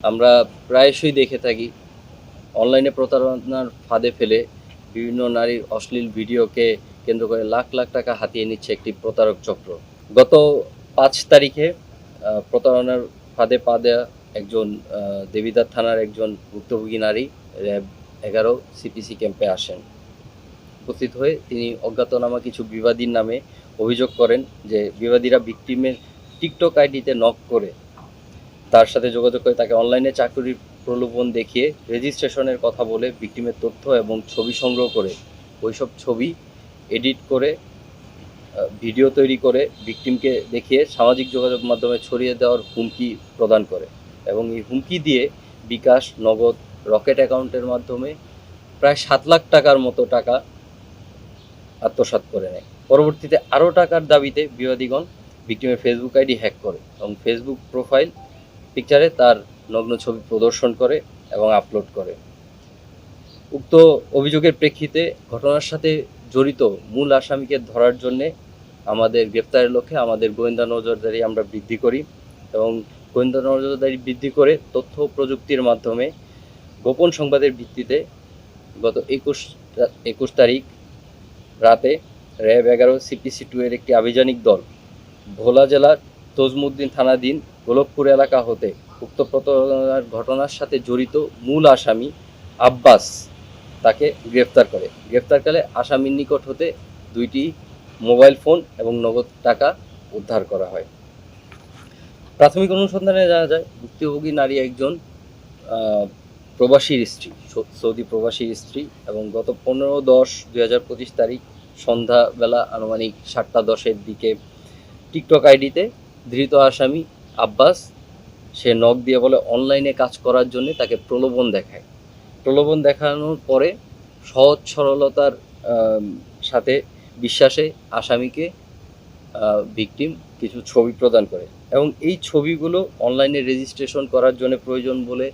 আমরা প্রায়শই দেখে থাকি। অনলাইনে প্রতারণার ফাঁদে ফেলে বিভিন্ন নারীর অশ্লীল ভিডিওকে কেন্দ্র করে লাখ লাখ টাকা হাতিয়ে নিচ্ছে একটি প্রতারক চক্র। গত পাঁচ তারিখে প্রতারণার ফাঁদে পা দেওয়া একজন দেবিদার থানার একজন ভুক্তভোগী নারী, র্যাব এগারো, সিপিসি ক্যাম্পে আসেন। উপস্থিত হয়ে তিনি অজ্ঞাতনামা কিছু বিবাদীর নামে অভিযোগ করেন যে বিবাদীরা ভিক্টিমের টিকটক আইডিতে নক করে তার সাথে যোগাযোগ করে তাকে অনলাইনে চাকরির প্রলোভন দেখিয়ে রেজিস্ট্রেশনের কথা বলে ভিকটিমের তথ্য এবং ছবি সংগ্রহ করে, ওইসব ছবি এডিট করে ভিডিও তৈরি করে ভিকটিমকে দেখিয়ে সামাজিক যোগাযোগ মাধ্যমে ছড়িয়ে দেওয়ার হুমকি প্রদান করে এবং এই হুমকি দিয়ে বিকাশ নগদ রকেট অ্যাকাউন্টের মাধ্যমে প্রায় সাত লাখ টাকার মতো টাকা আত্মসাৎ করে নেয়। পরবর্তীতে আরও টাকার দাবিতে বিবাদীগণ ভিকটিমের ফেসবুক আইডি হ্যাক করে এবং ফেসবুক প্রোফাইল পিকচারে তার নগ্ন ছবি প্রদর্শন করে এবং আপলোড করে। উক্ত অভিযোগের প্রেক্ষিতে ঘটনার সাথে জড়িত মূল আসামিকে ধরার জন্যে আমাদের গ্রেপ্তারের লক্ষ্যে আমাদের গোয়েন্দা নজরদারি আমরা বৃদ্ধি করি এবং গোয়েন্দা নজরদারি বৃদ্ধি করে তথ্য প্রযুক্তির মাধ্যমে গোপন সংবাদের ভিত্তিতে গত একুশ একুশ তারিখ রাতে র্যাব এগারো, সিপিসি টু এর একটি আভিযানিক দল ভোলা জেলার তজমুদ্দিন থানাধীন গোলকপুর এলাকা হতে উক্ত প্রতারণার ঘটনার সাথে জড়িত মূল আসামি আব্বাস তাকে গ্রেফতার করে। গ্রেফতারকালে আসামির নিকট হতে দুইটি মোবাইল ফোন এবং নগদ টাকা উদ্ধার করা হয়। প্রাথমিক অনুসন্ধানে জানা যায়, ভুক্তভোগী নারী একজন প্রবাসীর স্ত্রী সৌদি প্রবাসীর স্ত্রী এবং গত পনেরো দশ দুই হাজার পঁচিশ তারিখ সন্ধ্যাবেলা আনুমানিক সাতটা দশের দিকে টিকটক আইডিতে ধৃত আসামি আব্বাস, সে নখ দিয়ে বলে অনলাইনে কাজ করার জন্য তাকে প্রলোভন দেখায়। প্রলোভন দেখানোর পরে সহজ সরলতার সাথে বিশ্বাসে আসামিকে ভিকটিম কিছু ছবি প্রদান করে এবং এই ছবিগুলো অনলাইনে রেজিস্ট্রেশন করার জন্য প্রয়োজন বলে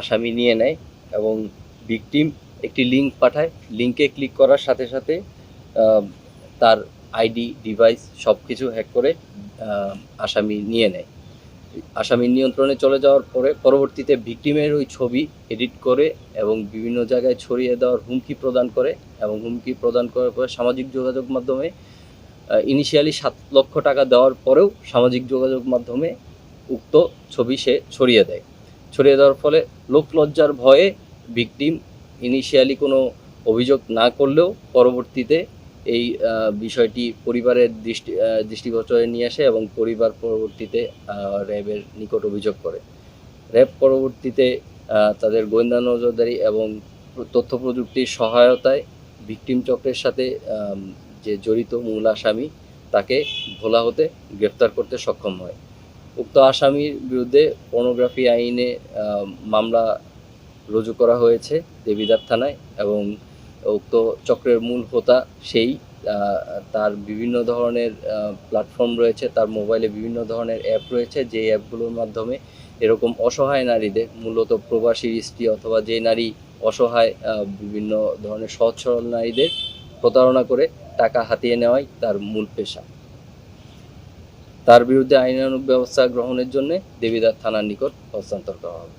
আসামি নিয়ে নেয় এবং ভিকটিম একটি লিঙ্ক পাঠায়। লিঙ্কে ক্লিক করার সাথে সাথে তার আইডি ডিভাইস সব কিছু হ্যাক করে আসামি নিয়ে নেয়। আসামির নিয়ন্ত্রণে চলে যাওয়ার পরে পরবর্তীতে ভিকটিমের ওই ছবি এডিট করে এবং বিভিন্ন জায়গায় ছড়িয়ে দেওয়ার হুমকি প্রদান করে এবং হুমকি প্রদান করার পরে সামাজিক যোগাযোগ মাধ্যমে ইনিশিয়ালি সাত লক্ষ টাকা দেওয়ার পরেও সামাজিক যোগাযোগ মাধ্যমে উক্ত ছবি সে ছড়িয়ে দেয়। ছড়িয়ে দেওয়ার ফলে লোকলজ্জার ভয়ে ভিকটিম ইনিশিয়ালি কোনো অভিযোগ না করলেও পরবর্তীতে এই বিষয়টি পরিবারের দৃষ্টি দৃষ্টিগোচরে নিয়ে আসে এবং পরিবার পরবর্তীতে র্যাবের নিকট অভিযোগ করে। র্যাব পরবর্তীতে তাদের গোয়েন্দা নজরদারি এবং তথ্য প্রযুক্তির সহায়তায় ভিকটিম চক্রের সাথে যে জড়িত মূল আসামি, তাকে ভোলা হতে গ্রেপ্তার করতে সক্ষম হয়। উক্ত আসামির বিরুদ্ধে পর্নোগ্রাফি আইনে মামলা রুজু করা হয়েছে দেবিদার থানায় এবং উক্ত চক্রের মূল হোতা সেই তার বিভিন্ন ধরনের প্ল্যাটফর্ম রয়েছে, তার মোবাইলে বিভিন্ন ধরনের অ্যাপ রয়েছে, যে অ্যাপগুলোর মাধ্যমে এরকম অসহায় নারীদের, মূলত প্রবাসী স্ত্রী অথবা যে নারী অসহায় বিভিন্ন ধরনের সহজ সরল নারীদের প্রতারণা করে টাকা হাতিয়ে নেওয়াই তার মূল পেশা। তার বিরুদ্ধে আইনানুগ ব্যবস্থা গ্রহণের জন্য দেবিদার থানার নিকট হস্তান্তর করা হবে।